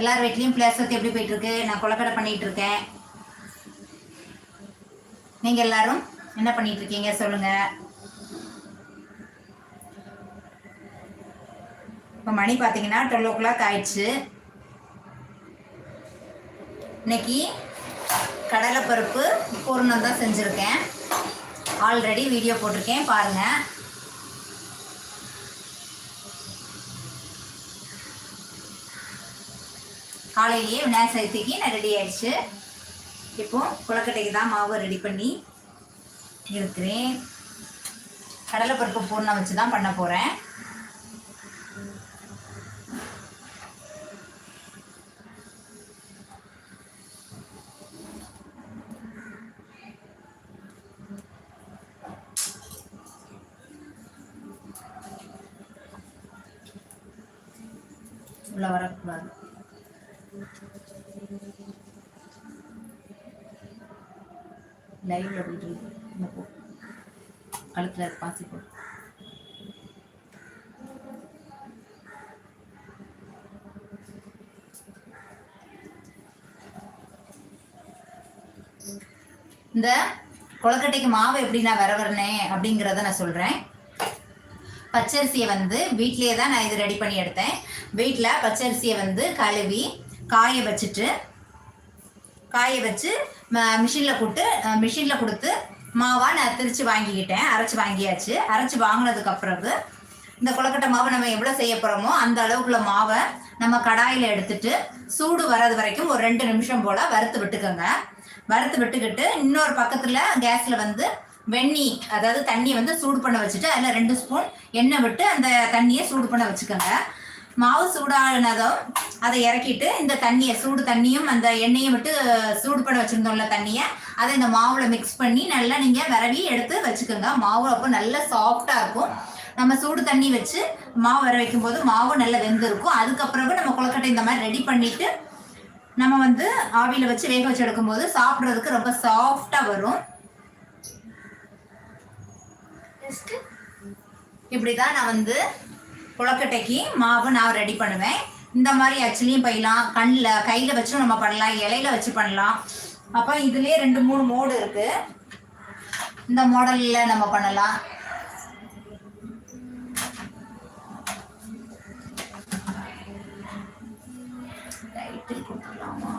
எல்லார் வீட்லேயும் பிளேஸ் வச்சு எப்படி போயிட்டுருக்கு? நான் கொலக்கடை பண்ணிகிட்டு இருக்கேன் நீங்கள் எல்லாரும் என்ன பண்ணிட்டு இருக்கீங்க சொல்லுங்கள் இப்போ மணி பார்த்தீங்கன்னா டுவெல் ஓ கிளாக் ஆயிடுச்சு. இன்னைக்கு கடலைப்பருப்பு பூர்ணம் தான் செஞ்சுருக்கேன். ஆல்ரெடி வீடியோ போட்டிருக்கேன் பாருங்கள் காலையிலேயே விநாயகர் சதுர்த்திக்கு நான் ரெடி ஆயிடுச்சு. இப்போ குளக்கட்டைக்கு தான் மாவு ரெடி பண்ணி இருக்கிறேன் கடலைப்பருப்பு பூர்ணம் வச்சு தான் பண்ண போகிறேன் உள்ள வரக்கூடாது. லைவ்ல போயிட்டு இருக்கு இந்த போ. கழுத்துல பாசி போ. இந்த கொழுக்கட்டைக்கு மாவு எப்படி நான் வர வரனேன் அப்படிங்கிறத நான் சொல்கிறேன் பச்சரிசியை வந்து வீட்லேயே தான் நான் இது ரெடி பண்ணி எடுத்தேன். வீட்டில் பச்சரிசியை வந்து கழுவி காய வச்சுட்டு காய வச்சு மிஷினில் கொடுத்து மிஷினில் கொடுத்து மாவாக நான் திரிச்சு வாங்கிக்கிட்டேன் அரைச்சி வாங்கியாச்சு. அரைச்சி வாங்கினதுக்கு பிறகு இந்த கொழுக்கட்டை மாவை நம்ம எவ்வளோ செய்ய போகிறோமோ அந்த அளவுக்குள்ள மாவை நம்ம கடாயில் எடுத்துட்டு சூடு வர்றது வரைக்கும் ஒரு ரெண்டு நிமிஷம் போல் வறுத்து விட்டுக்கோங்க. வறுத்து விட்டுக்கிட்டு இன்னொரு பக்கத்தில் கேஸில் வந்து வெந்நி அதாவது தண்ணியை வந்து சூடு பண்ண வச்சுட்டு அதில் ரெண்டு ஸ்பூன் எண்ணெய் விட்டு அந்த தண்ணியை சூடு பண்ண வச்சுக்கோங்க. மாவு சூடானதும் அதை இறக்கிட்டு இந்த தண்ணியை சூடு தண்ணியும் அந்த எண்ணெயை விட்டு சூடு பண்ண வச்சுருந்தோம்ல தண்ணியை அதை இந்த மாவில் மிக்ஸ் பண்ணி நல்லா நீங்கள் விரவி எடுத்து வச்சுக்கோங்க. மாவு அப்போ நல்லா சாஃப்டாக இருக்கும். நம்ம சூடு தண்ணி வச்சு மாவு வர வைக்கும்போது மாவு நல்லா வெந்திருக்கும். அதுக்கப்புறவு நம்ம கொழுக்கட்டை இந்த மாதிரி ரெடி பண்ணிவிட்டு நம்ம வந்து ஆவியில் வச்சு வேக வச்சு எடுக்கும்போது சாப்பிட்றதுக்கு ரொம்ப சாஃப்டாக வரும். இப்படி தான் நான் வந்து கொழக்கட்டைக்கு மாவு நான் ரெடி பண்ணுவேன். இந்த மாதிரி அச்சுலையும் பையலாம் கண்ணில் கையில் வச்சும் நம்ம பண்ணலாம் இலையில வச்சு பண்ணலாம். அப்போ இதுலேயே ரெண்டு மூணு மோடு இருக்குது இந்த மாடலில் நம்ம பண்ணலாம். டைட்டில் கொடுத்துடலாமா